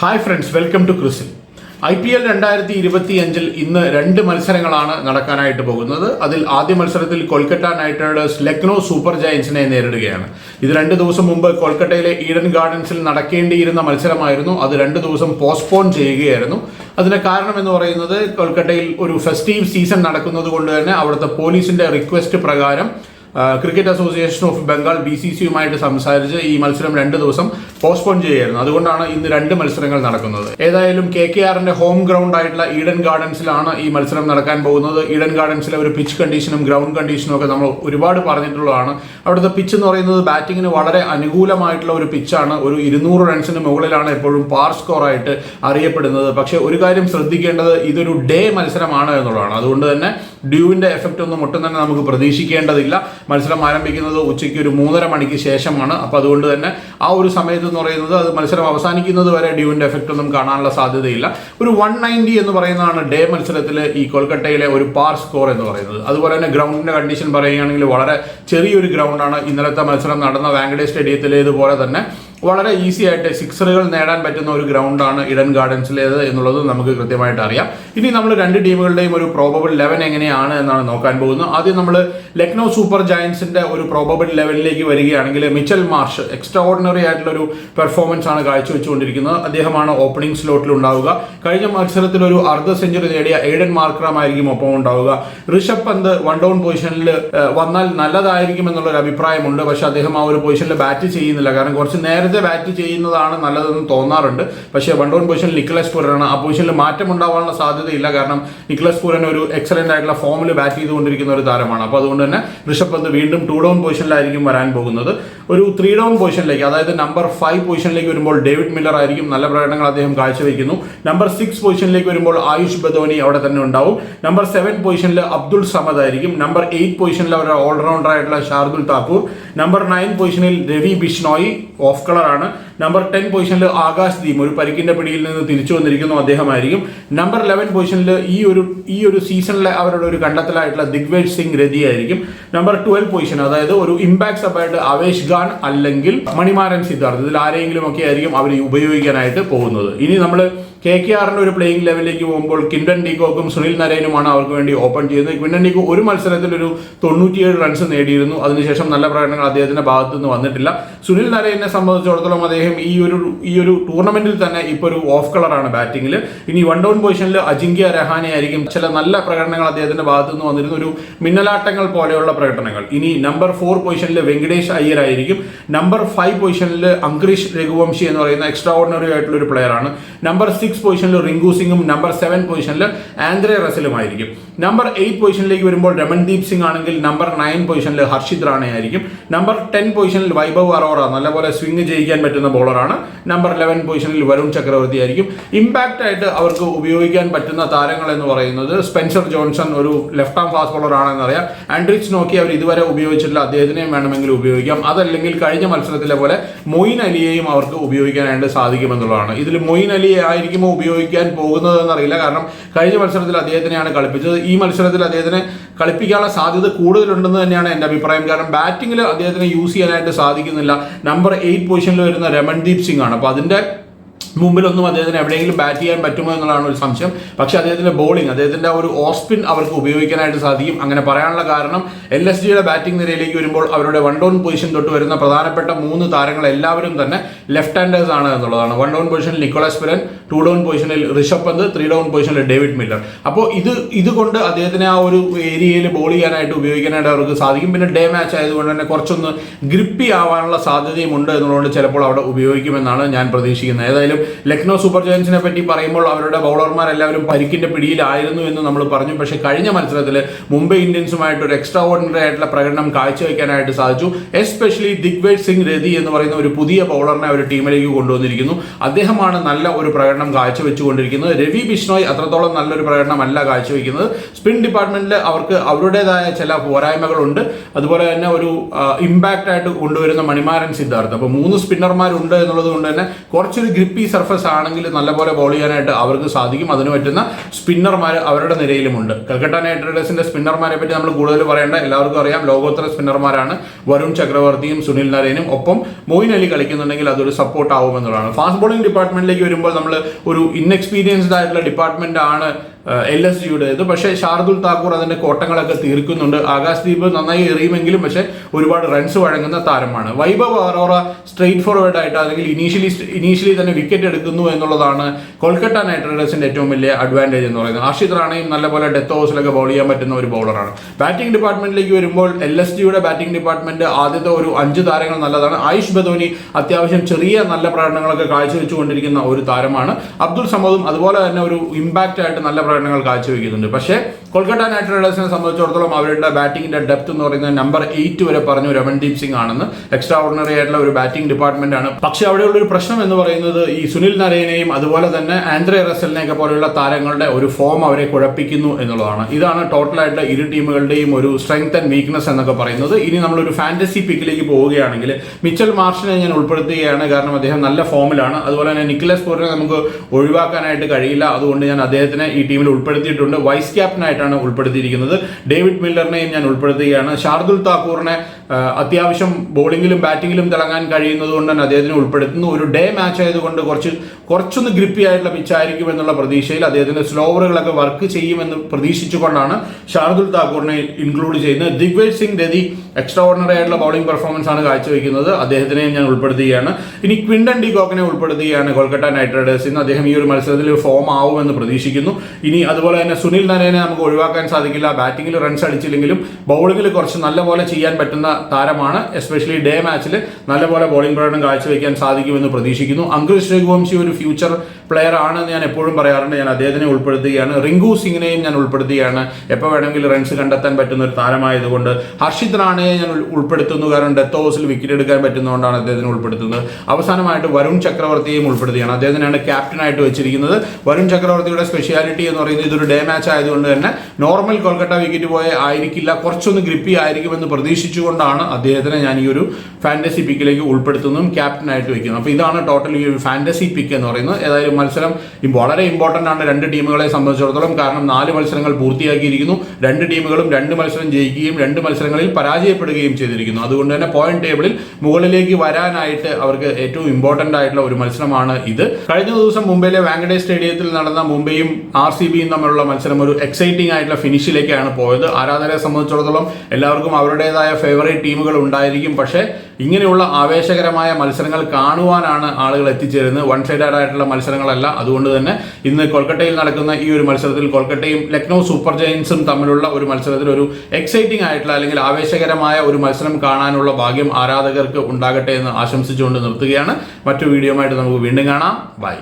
Hi friends welcome to CRISIL I P L രണ്ടായിരത്തി ഇരുപത്തി അഞ്ചിൽ ഇന്ന് രണ്ട് മത്സരങ്ങളാണ് നടക്കാനായിട്ട് പോകുന്നത്. അതിൽ ആദ്യ മത്സരത്തിൽ Kolkata knight riders Lucknow super ജയൻസിനെ നേരിടുകയാണ്. ഇത് രണ്ട് ദിവസം മുമ്പ് കൊൽക്കത്തയിലെ ഈഡൻ ഗാർഡൻസിൽ നടക്കേണ്ടിയിരുന്ന മത്സരമായിരുന്നു. അത് രണ്ട് ദിവസം പോസ്റ്റ്പോൺ ചെയ്യുകയായിരുന്നു. അതിന് കാരണം എന്ന് പറയുന്നത് കൊൽക്കത്തയിൽ ഒരു ഫെസ്റ്റീവ് സീസൺ നടക്കുന്നത് കൊണ്ട് തന്നെ അവിടുത്തെ പോലീസിന്റെ റിക്വസ്റ്റ് പ്രകാരം cricket association of Bengal B C സിയുമായിട്ട് സംസാരിച്ച് ഈ മത്സരം രണ്ട് ദിവസം പോസ്റ്റ്പോൺ ചെയ്യുകയായിരുന്നു. അതുകൊണ്ടാണ് ഇന്ന് രണ്ട് മത്സരങ്ങൾ നടക്കുന്നത്. ഏതായാലും കെ കെ ആറിന്റെ ഹോം ഗ്രൗണ്ട് ആയിട്ടുള്ള ഈഡൻ ഗാർഡൻസിലാണ് ഈ മത്സരം നടക്കാൻ പോകുന്നത്. ഈഡൻ ഗാർഡൻസിലെ ഒരു പിച്ച് കണ്ടീഷനും ഗ്രൗണ്ട് കണ്ടീഷനും ഒക്കെ നമ്മൾ ഒരുപാട് പറഞ്ഞിട്ടുള്ളതാണ്. അവിടുത്തെ പിച്ച് എന്ന് പറയുന്നത് ബാറ്റിങ്ങിന് വളരെ അനുകൂലമായിട്ടുള്ള ഒരു പിച്ചാണ് ഒരു ഇരുന്നൂറ് റൺസിന് മുകളിലാണ് എപ്പോഴും പാർ സ്കോർ ആയിട്ട് അറിയപ്പെടുന്നത്. പക്ഷേ ഒരു കാര്യം ശ്രദ്ധിക്കേണ്ടത് ഇതൊരു ഡേ മത്സരമാണ് എന്നുള്ളതാണ്. അതുകൊണ്ട് തന്നെ ഡ്യൂവിന്റെ എഫക്റ്റ് ഒന്നും ഒട്ടും തന്നെ നമുക്ക് പ്രതീക്ഷിക്കേണ്ടതില്ല. മത്സരം ആരംഭിക്കുന്നത് ഉച്ചയ്ക്ക് ഒരു മൂന്നര മണിക്ക് ശേഷമാണ്. അപ്പോൾ അതുകൊണ്ട് തന്നെ ആ ഒരു സമയത്ത് എന്ന് പറയുന്നത് അത് മത്സരം അവസാനിക്കുന്നത് വരെ ഡ്യൂവിന്റെ എഫക്റ്റ് ഒന്നും കാണാനുള്ള സാധ്യതയില്ല. ഒരു വൺ നയന്റി എന്ന് പറയുന്നതാണ് ഡേ മത്സരത്തിൽ ഈ കൊൽക്കട്ടയിലെ ഒരു പാർ സ്കോർ എന്ന് പറയുന്നത്. അതുപോലെ തന്നെ ഗ്രൗണ്ടിന്റെ കണ്ടീഷൻ പറയുകയാണെങ്കിൽ വളരെ ചെറിയൊരു ഗ്രൗണ്ടാണ് ഇന്നലത്തെ മത്സരം നടന്ന വാങ്കഡേ സ്റ്റേഡിയത്തിലേതുപോലെ തന്നെ വളരെ ഈസി ആയിട്ട് സിക്സറുകൾ നേടാൻ പറ്റുന്ന ഒരു ഗ്രൗണ്ടാണ് ഇഡൻ ഗാർഡൻസിലേത് എന്നുള്ളത് നമുക്ക് കൃത്യമായിട്ട് അറിയാം. ഇനി നമ്മൾ രണ്ട് ടീമുകളുടെയും ഒരു പ്രോബബിൾ ലെവൻ എങ്ങനെയാണ് എന്നാണ് നോക്കാൻ പോകുന്നത്. ആദ്യം നമ്മൾ ലക്നോ സൂപ്പർ ജയൻസിന്റെ ഒരു പ്രോബബിൾ ലെവലിലേക്ക് വരികയാണെങ്കിൽ മിച്ചൽ മാർഷ് എക്സ്ട്രാ ഓർഡിനറി ആയിട്ടുള്ള ഒരു പെർഫോമൻസ് ആണ് കാഴ്ചവെച്ചുകൊണ്ടിരിക്കുന്നത്. അദ്ദേഹമാണ് ഓപ്പണിംഗ് സ്ലോട്ടിൽ ഉണ്ടാവുക. കഴിഞ്ഞ മത്സരത്തിൽ ഒരു അർദ്ധ സെഞ്ചുറി നേടിയ എയ്ഡൻ മാർക്രാം ആയിരിക്കും ഒപ്പം ഉണ്ടാവുക. ഋഷഭ് പന്ത് വൺ ഡൗൺ പൊസിഷനിൽ വന്നാൽ നല്ലതായിരിക്കും എന്നുള്ളൊരു അഭിപ്രായമുണ്ട്. പക്ഷെ അദ്ദേഹം ആ ഒരു പൊസിഷനിൽ ബാറ്റ് ചെയ്യുന്നില്ല. കാരണം കുറച്ച് നേരത്തെ ബാറ്റ് ചെയ്യുന്നതാണ് നല്ലതെന്ന് തോന്നാറുണ്ട്. പക്ഷേ വൺ ഡൗൺ പൊസിഷനിൽ നിക്കലസ് പൂരനാണ്. ആ പൊസിഷനിൽ മാറ്റം ഉണ്ടാവാനുള്ള സാധ്യതയില്ല. കാരണം നിക്കലസ് പൂരൻ ഒരു എക്സലന്റ് ആയിട്ടുള്ള ഫോമിൽ ബാറ്റ് ചെയ്തുകൊണ്ടിരിക്കുന്ന ഒരു താരമാണ്. അപ്പോൾ അതുകൊണ്ട് തന്നെ ഋഷഭ് പന്ത് വീണ്ടും ടു ഡൗൺ പൊസിഷനിലായിരിക്കും വരാൻ പോകുന്നത്. ഒരു ത്രീ ഡൗൺ പൊസിഷനിലേക്ക് അതായത് നമ്പർ ഫൈവ് പൊസിഷനിലേക്ക് വരുമ്പോൾ ഡേവിഡ് മില്ലർ ആയിരിക്കും. നല്ല പ്രകടനങ്ങൾ അദ്ദേഹം കാഴ്ചവെക്കുന്നു. നമ്പർ സിക്സ് പൊസിഷനിലേക്ക് വരുമ്പോൾ ആയുഷ് ബദോനി അവിടെ തന്നെ ഉണ്ടാവും. നമ്പർ സെവൻ പൊസിഷനിൽ അബ്ദുൾ സമദ് ആയിരിക്കും. നമ്പർ എയ്റ്റ് പൊസിഷനിൽ അവരുടെ ഓൾറൗണ്ടർ ആയിട്ടുള്ള ഷാർദുൽ താക്കൂർ. നമ്പർ നയൻ പൊസിഷനിൽ രവി ബിഷ്ണോയി ഓഫ് കളറാണ് നമ്പർ ടെൻ പൊസിഷനിൽ ആകാശ് ദീം ഒരു പരിക്കിന്റെ പിടിയിൽ നിന്ന് തിരിച്ചു വന്നിരിക്കുന്നു അദ്ദേഹമായിരിക്കും. നമ്പർ ലെവൻ പൊസിഷനിൽ ഈ ഒരു ഈ ഒരു സീസണിലെ അവരുടെ ഒരു കണ്ടെത്തലായിട്ടുള്ള ദിഗ്വേജ് സിംഗ് രതി ആയിരിക്കും. നമ്പർ ട്വൽവ് പൊസിഷൻ അതായത് ഒരു ഇമ്പാക്ട് സബായിട്ട് അവേഷ് ഖാൻ അല്ലെങ്കിൽ മണിമാരൻ സിദ്ധാർത്ഥ് ഇതിൽ ആരെങ്കിലും ഒക്കെ ആയിരിക്കും അവർ ഉപയോഗിക്കാനായിട്ട് പോകുന്നത്. ഇനി നമ്മൾ കെ കെ ആറിന്റെ ഒരു പ്ലേയിങ് ലെവലിലേക്ക് പോകുമ്പോൾ കിൻഡൻ ഡീകോക്കും സുനിൽ നരേനുമാണ് അവർക്ക് വേണ്ടി ഓപ്പൺ ചെയ്യുന്നത്. കിൻഡൻ ഡീകോ ഒരു മത്സരത്തിൽ ഒരു തൊണ്ണൂറ്റിയേഴ് റൺസ് നേടിയിരുന്നു. അതിനുശേഷം നല്ല പ്രകടനങ്ങൾ അദ്ദേഹത്തിന്റെ ഭാഗത്തു നിന്ന് വന്നിട്ടില്ല. സുനിൽ നരേനെ സംബന്ധിച്ചിടത്തോളം അദ്ദേഹം ഈ ഒരു ഈ ഒരു ടൂർണമെന്റിൽ തന്നെ ഇപ്പോൾ ഒരു ഓഫ് കളറാണ് ബാറ്റിംഗിൽ ഇനി വൺ ഡൗൺ പൊസിഷനിൽ അജിങ്ക്യ രഹാനെ ആയിരിക്കും. ചില നല്ല പ്രകടനങ്ങൾ അദ്ദേഹത്തിന്റെ ഭാഗത്തു നിന്ന് വന്നിരുന്ന. ഒരു മിന്നലാട്ടങ്ങൾ പോലെയുള്ള പ്രകടനങ്ങൾ. ഇനി നമ്പർ ഫോർ പൊസിഷനിൽ വെങ്കടേഷ് അയ്യർ ആയിരിക്കും. നമ്പർ ഫൈവ് പൊസിഷനിൽ അങ്കരീഷ് രഘുവംശി എന്ന് പറയുന്ന എക്സ്ട്രാ ഓർഡിനറി ആയിട്ടുള്ള ഒരു പ്ലെയർ ആണ്. നമ്പർ സിക്സ് പൊസിഷനിൽ റിങ്കു സിംഗും നമ്പർ സെവൻ പൊസിഷനിൽ ആൻഡ്രെ റസലുമായിരിക്കും. നമ്പർ എയ്റ്റ് പൊസിഷനിലേക്ക് വരുമ്പോൾ രമൺദീപ് സിംഗ് ആണെങ്കിൽ നമ്പർ നയൻ പൊസിഷനിൽ ഹർഷിത് റാണെ ആയിരിക്കും നമ്പർ ടെൻ പൊസിഷനിൽ വൈഭവ് അറോറ നല്ലപോലെ സ്വിംഗ് ചെയ്യിക്കാൻ പറ്റുന്ന ബോളറാണ് നമ്പർ ലെവൻ പൊസിഷനിൽ വരുൺ ചക്രവർത്തി ആയിരിക്കും. ഇമ്പാക്റ്റ് ആയിട്ട് അവർക്ക് ഉപയോഗിക്കാൻ പറ്റുന്ന താരങ്ങൾ എന്ന് പറയുന്നത് സ്പെൻസർ ജോൺസൺ ഒരു ലെഫ്റ്റ് ആം ഫാസ്റ്റ് ബോളർ ആണെന്ന് അറിയാം. ആൻഡ്രിച്ച് നോക്കി അവർ ഇതുവരെ ഉപയോഗിച്ചിട്ടില്ല. അദ്ദേഹത്തിനെയും വേണമെങ്കിൽ ഉപയോഗിക്കാം. അതല്ലെങ്കിൽ കഴിഞ്ഞ മത്സരത്തിലെ പോലെ മൊയിൻ അലിയെയും അവർക്ക് ഉപയോഗിക്കാനായിട്ട് സാധിക്കുമെന്നുള്ളതാണ്. ഇതിൽ മൊയിൻ അലിയെ ആയിരിക്കുമോ ഉപയോഗിക്കാൻ പോകുന്നതെന്ന് അറിയില്ല. കാരണം കഴിഞ്ഞ മത്സരത്തിൽ അദ്ദേഹത്തിനെയാണ് കളിപ്പിച്ചത്. ഈ മത്സരത്തിൽ അദ്ദേഹത്തിന് കളിപ്പിക്കാനുള്ള സാധ്യത കൂടുതലുണ്ടെന്ന് തന്നെയാണ് എന്റെ അഭിപ്രായം. കാരണം ബാറ്റിങ്ങിൽ അദ്ദേഹത്തിന് യൂസ് ചെയ്യാനായിട്ട് സാധിക്കുന്നില്ല. നമ്പർ എയ്റ്റ് പൊസിഷനിൽ വരുന്ന രമൺദീപ് സിംഗ് ആണ് അപ്പോൾ അതിന്റെ മുമ്പിലൊന്നും അദ്ദേഹത്തിന് എവിടെയെങ്കിലും ബാറ്റ് ചെയ്യാൻ പറ്റുമോ എന്നുള്ളതാണ് ഒരു സംശയം. പക്ഷേ അദ്ദേഹത്തിന്റെ ബോളിംഗ് അദ്ദേഹത്തിന്റെ ആ ഒരു ഓസ്പിൻ അവർക്ക് ഉപയോഗിക്കാനായിട്ട് സാധിക്കും. അങ്ങനെ പറയാനുള്ള കാരണം എൽ എസ് ജിയുടെ ബാറ്റിംഗ് നിരയിലേക്ക് വരുമ്പോൾ അവരുടെ വൺ ഡൗൺ പൊസിഷൻ തൊട്ട് വരുന്ന പ്രധാനപ്പെട്ട മൂന്ന് താരങ്ങൾ എല്ലാവരും തന്നെ ലെഫ്റ്റ് ഹാൻഡേഴ്സ് ആണ് എന്നുള്ളതാണ്. വൺ ഡൗൺ പൊസിഷനിൽ നിക്കോളസ് പുരൻ ടു ഡൗൺ പൊസിഷനിൽ ഋഷഭ് പന്ത് ത്രീ ഡൗൺ പൊസിഷനിൽ ഡേവിഡ് മില്ലർ അപ്പോൾ ഇത് ഇതുകൊണ്ട് അദ്ദേഹത്തിന് ആ ഒരു ഏരിയയിൽ ബോൾ ചെയ്യാനായിട്ട് ഉപയോഗിക്കാനായിട്ട് അവർക്ക് സാധിക്കും. പിന്നെ ഡേ മാച്ച് ആയതുകൊണ്ട് തന്നെ കുറച്ചൊന്ന് ഗ്രിപ്പി ആവാനുള്ള സാധ്യതയും ഉണ്ട് എന്നുള്ളതുകൊണ്ട് ചിലപ്പോൾ അവിടെ ഉപയോഗിക്കുമെന്നാണ് ഞാൻ പ്രതീക്ഷിക്കുന്നത്. ഏതായാലും ലക്നോ സൂപ്പർ ജയൻസിനെ പറ്റി പറയുമ്പോൾ അവരുടെ ബൗളർമാർ എല്ലാവരും പരിക്കിന്റെ പിടിയിലായിരുന്നു എന്ന് നമ്മൾ പറഞ്ഞു. പക്ഷേ കഴിഞ്ഞ മത്സരത്തിൽ മുംബൈ ഇന്ത്യൻസുമായിട്ട് ഒരു എക്സ്ട്രാ ഓർഡിനറി ആയിട്ടുള്ള പ്രകടനം കാഴ്ചവെക്കാനായിട്ട് സാധിച്ചു. എസ്പെഷ്യലി ദിഗ്വേജ് സിംഗ് രതി എന്ന് പറയുന്ന ഒരു പുതിയ ബൗളറിനെ അവർ ടീമിലേക്ക് കൊണ്ടുവന്നിരിക്കുന്നു. അദ്ദേഹമാണ് നല്ല ഒരു പ്രകടനം കാഴ്ചവെച്ചുകൊണ്ടിരിക്കുന്നത്. രവി ബിഷ്ണോയ് അത്രത്തോളം നല്ലൊരു പ്രകടനമല്ല കാഴ്ചവെക്കുന്നത്. സ്പിൻ ഡിപ്പാർട്ട്മെന്റിൽ അവർക്ക് അവരുടേതായ ചില പോരായ്മകളുണ്ട്. അതുപോലെ തന്നെ ഒരു ഇമ്പാക്റ്റ് ആയിട്ട് കൊണ്ടുവരുന്ന മണിമാരൻ സിദ്ധാർത്ഥ്. അപ്പോൾ മൂന്ന് സ്പിന്നർമാരുണ്ട് എന്നുള്ളത് കൊണ്ട് തന്നെ കുറച്ചൊരു ഗ്രിപ്പി സ്ലിപ്പി സർഫസ് ആണെങ്കിൽ നല്ലപോലെ ബോൾ ചെയ്യാനായിട്ട് അവർക്ക് സാധിക്കും. അതിന് പറ്റുന്ന സ്പിന്നർമാർ അവരുടെ നിരയിലുമുണ്ട്. കൽക്കട്ട നൈറ്റ് റൈഡേഴ്സിന്റെ സ്പിന്നർമാരെ പറ്റി നമ്മൾ കൂടുതൽ പറയേണ്ട എല്ലാവർക്കും അറിയാം. ലോകോത്തര സ്പിന്നർമാരാണ് വരുൺ ചക്രവർത്തിയും സുനിൽ നരേനും. ഒപ്പം മോയിൻ അലി കളിക്കുന്നുണ്ടെങ്കിൽ അതൊരു സപ്പോർട്ട് ആവുമെന്നുള്ളതാണ്. ഫാസ്റ്റ് ബോളിംഗ് ഡിപ്പാർട്ട്മെന്റിലേക്ക് വരുമ്പോൾ നമ്മൾ ഒരു ഇൻഎക്സ്പീരിയൻസ്ഡ് ആയിട്ടുള്ള ഡിപ്പാർട്ട്മെന്റ് ആണ് എൽ എസ് ജിയുടേത് പക്ഷേ ഷാർദുൽ താക്കൂർ അതിന്റെ കോട്ടങ്ങളൊക്കെ തീർക്കുന്നുണ്ട്. ആകാശ് ദീപ് നന്നായി എറിയുമെങ്കിലും പക്ഷെ ഒരുപാട് റൺസ് വഴങ്ങുന്ന താരമാണ്. വൈഭവ് അറോറ സ്ട്രെയിറ്റ് ഫോർവേഡ് ആയിട്ട് അല്ലെങ്കിൽ ഇനീഷ്യലി ഇനീഷ്യലി തന്നെ വിക്കറ്റ് എടുക്കുന്നു എന്നുള്ളതാണ് കൊൽക്കത്ത നൈറ്റ് റൈഡേഴ്സിന്റെ ഏറ്റവും വലിയ അഡ്വാന്റേജ് എന്ന് പറയുന്നത്. ആഷിദ് റാണയും നല്ലപോലെ ഡെത്ത് ഓവേഴ്സിലൊക്കെ ബോൾ ചെയ്യാൻ പറ്റുന്ന ഒരു ബോളറാണ് ബാറ്റിംഗ് ഡിപ്പാർട്ട്മെന്റിലേക്ക് വരുമ്പോൾ എൽ എസ് ജിയുടെ ബാറ്റിംഗ് ഡിപ്പാർട്ട്മെന്റ് ആദ്യത്തെ ഒരു അഞ്ച് താരങ്ങൾ നല്ലതാണ്. ആയുഷ് ബദോനി അത്യാവശ്യം ചെറിയ നല്ല പ്രകടനങ്ങളൊക്കെ കാഴ്ചവെച്ചുകൊണ്ടിരിക്കുന്ന ഒരു താരമാണ്. അബ്ദുൾ സമദും അതുപോലെ തന്നെ ഒരു ഇമ്പാക്റ്റ് ആയിട്ട് നല്ല പ്രകടനങ്ങൾ കാഴ്ചവെക്കുന്നുണ്ട്. പക്ഷേ കൊൽക്കത്ത നൈറ്റ് റൈഡേഴ്സിനെ സംബന്ധിച്ചിടത്തോളം അവരുടെ ബാറ്റിംഗിന്റെ ഡെപ്ത് എന്ന് പറയുന്നത് നമ്പർ എയ്റ്റ് വരെ പറഞ്ഞു രമൺദീപ് സിംഗ് ആണെന്ന്. എക്സ്ട്രാ ഓർഡിനറി ആയിട്ടുള്ള ഒരു ബാറ്റിംഗ് ഡിപ്പാർട്ട്മെന്റ് ആണ്. പക്ഷേ അവിടെയുള്ള ഒരു പ്രശ്നം എന്ന് പറയുന്നത് ഈ സുനിൽ നരേനെയും അതുപോലെ തന്നെ ആൻഡ്രേ റസലിനെയൊക്കെ പോലെയുള്ള താരങ്ങളുടെ ഒരു ഫോം അവരെ കുഴപ്പിക്കുന്നു എന്നുള്ളതാണ്. ഇതാണ് ടോട്ടലായിട്ട് ഇരു ടീമുകളുടെയും ഒരു സ്ട്രെങ്ത് ആൻഡ് വീക്ക്നെസ് എന്നൊക്കെ പറയുന്നത്. ഇനി നമ്മളൊരു ഫാന്റസി പിക്കിലേക്ക് പോവുകയാണെങ്കിൽ മിച്ചൽ മാർഷിനെ ഞാൻ ഉൾപ്പെടുത്തുകയാണ്. കാരണം അദ്ദേഹം നല്ല ഫോമിലാണ് അതുപോലെ തന്നെ നിക്കലസ് പോറിനെ നമുക്ക് ഒഴിവാക്കാനായിട്ട് കഴിയില്ല. അതുകൊണ്ട് ഞാൻ അദ്ദേഹത്തിനെ ഈ ടീമിൽ ഉൾപ്പെടുത്തിയിട്ടുണ്ട്. വൈസ് ക്യാപ്റ്റനായിട്ടാണ് ഉൾപ്പെടുത്തിയിരിക്കുന്നത്. ഡേവിഡ് മില്ലറിനെയും ഞാൻ ഉൾപ്പെടുത്തുകയാണ്. ഷാർദുൽ താക്കൂറിനെ അത്യാവശ്യം ബോളിങ്ങിലും ബാറ്റിങ്ങിലും തിളങ്ങാൻ കഴിയുന്നത് കൊണ്ട് തന്നെ അദ്ദേഹത്തിനെ ഉൾപ്പെടുത്തുന്നു. ഒരു ഡേ മാച്ച് ആയതുകൊണ്ട് കുറച്ച് കുറച്ചൊന്ന് ഗ്രിപ്പി ആയിട്ടുള്ള പിച്ചായിരിക്കും എന്നുള്ള പ്രതീക്ഷയിൽ അദ്ദേഹത്തിന്റെ സ്ലോവറുകളൊക്കെ വർക്ക് ചെയ്യുമെന്ന് പ്രതീക്ഷിച്ചുകൊണ്ടാണ് ഷാർദുൽ താക്കൂറിനെ ഇൻക്ലൂഡ് ചെയ്യുന്നത്. ദിഗ്വേജ് സിംഗ് രതി എക്സ്ട്രാ ഓർഡിനറി ആയിട്ടുള്ള ബൗളിംഗ് പെർഫോമൻസ് ആണ് കാഴ്ചവെക്കുന്നത്. അദ്ദേഹത്തിനെയും ഞാൻ ഉൾപ്പെടുത്തുകയാണ്. ഇനി ക്വിൻഡൻ ഡി കോക്കിനെ ഉൾപ്പെടുത്തുകയാണ് കൊൽക്കത്ത നൈറ്റ് റൈഡേഴ്സ് ഇന്ന്. അദ്ദേഹം ഈ ഒരു മത്സരത്തിൽ ഫോം ആവുമെന്ന് പ്രതീക്ഷിക്കുന്നു. ഇനി അതുപോലെ തന്നെ സുനിൽ നരേനെ നമുക്ക് ഒഴിവാക്കാൻ സാധിക്കില്ല. ബാറ്റിംഗിൽ റൺസ് അടിച്ചില്ലെങ്കിലും ബൗളിംഗിൽ കുറച്ച് നല്ലപോലെ ചെയ്യാൻ പറ്റുന്ന താരമാണ് എസ്പെഷ്യലി ഡേ മാച്ചിൽ നല്ലപോലെ ബോളിംഗ് പ്രകടനം കാഴ്ചവെക്കാൻ സാധിക്കുമെന്ന് പ്രതീക്ഷിക്കുന്നു. അങ്കുഷ് രഘുവംശി ഒരു ഫ്യൂച്ചർ പ്ലെയർ ആണെന്ന് ഞാൻ എപ്പോഴും പറയാറുണ്ട്. ഞാൻ അദ്ദേഹത്തിനെ ഉൾപ്പെടുത്തുകയാണ്. റിങ്കു സിംഗിനെയും ഞാൻ ഉൾപ്പെടുത്തുകയാണ്. എപ്പോൾ വേണമെങ്കിലും റൺസ് കണ്ടെത്താൻ പറ്റുന്ന ഒരു താരമായതുകൊണ്ട് ഹർഷിത് റാണയെ ഞാൻ ഉൾ- ഉൾപ്പെടുത്തുന്നു. കാരണം ഡെത്ത് ഓവേഴ്സിൽ വിക്കറ്റ് എടുക്കാൻ പറ്റുന്നതുകൊണ്ടാണ് അദ്ദേഹത്തിന് ഉൾപ്പെടുത്തുന്നത്. അവസാനമായിട്ട് വരുൺ ചക്രവർത്തിയെയും ഉൾപ്പെടുത്തുകയാണ്. അദ്ദേഹത്തിനാണ് ക്യാപ്റ്റനായിട്ട് വെച്ചിരിക്കുന്നത്. വരുൺ ചക്രവർത്തിയുടെ സ്പെഷ്യാലിറ്റി എന്ന് പറയുന്നത് ഇതൊരു ഡേ മാച്ച് ആയതുകൊണ്ട് തന്നെ നോർമൽ കൊൽക്കത്ത വിക്കറ്റ് പോയ ആയിരിക്കില്ല കുറച്ചൊന്ന് ഗ്രിപ്പി ആയിരിക്കുമെന്ന് പ്രതീക്ഷിച്ചുകൊണ്ടാണ് അദ്ദേഹത്തിനെ ഞാൻ ഈ ഒരു ഫാന്റസി പിക്കിലേക്ക് ഉൾപ്പെടുത്തുന്നതും ക്യാപ്റ്റനായിട്ട് വയ്ക്കുന്നത്. അപ്പോൾ ഇതാണ് ടോട്ടൽ ഈ ഒരു ഫാന്റസി പിക്ക് എന്ന് പറയുന്നത്. ഏതായാലും മത്സരം വളരെ ഇമ്പോർട്ടന്റ് ആണ് രണ്ട് ടീമുകളെ സംബന്ധിച്ചിടത്തോളം. കാരണം നാല് മത്സരങ്ങൾ പൂർത്തിയാക്കിയിരിക്കുന്നു. രണ്ട് ടീമുകളും രണ്ട് മത്സരം ജയിക്കുകയും രണ്ട് മത്സരങ്ങളിൽ പരാജയപ്പെടുകയും ചെയ്തിരിക്കുന്നു. അതുകൊണ്ട് തന്നെ പോയിന്റ് ടേബിളിൽ മുകളിലേക്ക് വരാനായിട്ട് അവർക്ക് ഏറ്റവും ഇമ്പോർട്ടന്റ് ആയിട്ടുള്ള ഒരു മത്സരമാണ് ഇത്. കഴിഞ്ഞ ദിവസം മുംബൈയിലെ വാങ്കഡേ സ്റ്റേഡിയത്തിൽ നടന്ന മുംബൈയും ആർ സി ബിയും തമ്മിലുള്ള മത്സരം ഒരു എക്സൈറ്റിംഗ് ആയിട്ടുള്ള ഫിനിഷിലേക്കാണ് പോയത്. ആരാധകരെ സംബന്ധിച്ചിടത്തോളം എല്ലാവർക്കും അവരുടേതായ ഫേവറേറ്റ് ടീമുകൾ ഉണ്ടായിരിക്കും. പക്ഷേ ഇങ്ങനെയുള്ള ആവേശകരമായ മത്സരങ്ങൾ കാണുവാനാണ് ആളുകൾ എത്തിച്ചേരുന്നത്. വൺ സൈഡഡ് ആയിട്ടുള്ള മത്സരങ്ങളല്ല. അതുകൊണ്ട് തന്നെ ഇന്ന് കൊൽക്കട്ടയിൽ നടക്കുന്ന ഈ ഒരു മത്സരത്തിൽ കൊൽക്കട്ടയും ലക്നൗ സൂപ്പർ ജയൻസും തമ്മിലുള്ള ഒരു മത്സരത്തിൽ ഒരു എക്സൈറ്റിംഗ് ആയിട്ടുള്ള അല്ലെങ്കിൽ ആവേശകരമായ ഒരു മത്സരം കാണാനുള്ള ഭാഗ്യം ആരാധകർക്ക് ഉണ്ടാകട്ടെ എന്ന് ആശംസിച്ചുകൊണ്ട് നിർത്തുകയാണ്. മറ്റു വീഡിയോയുമായിട്ട് നമുക്ക് വീണ്ടും കാണാം. ബൈ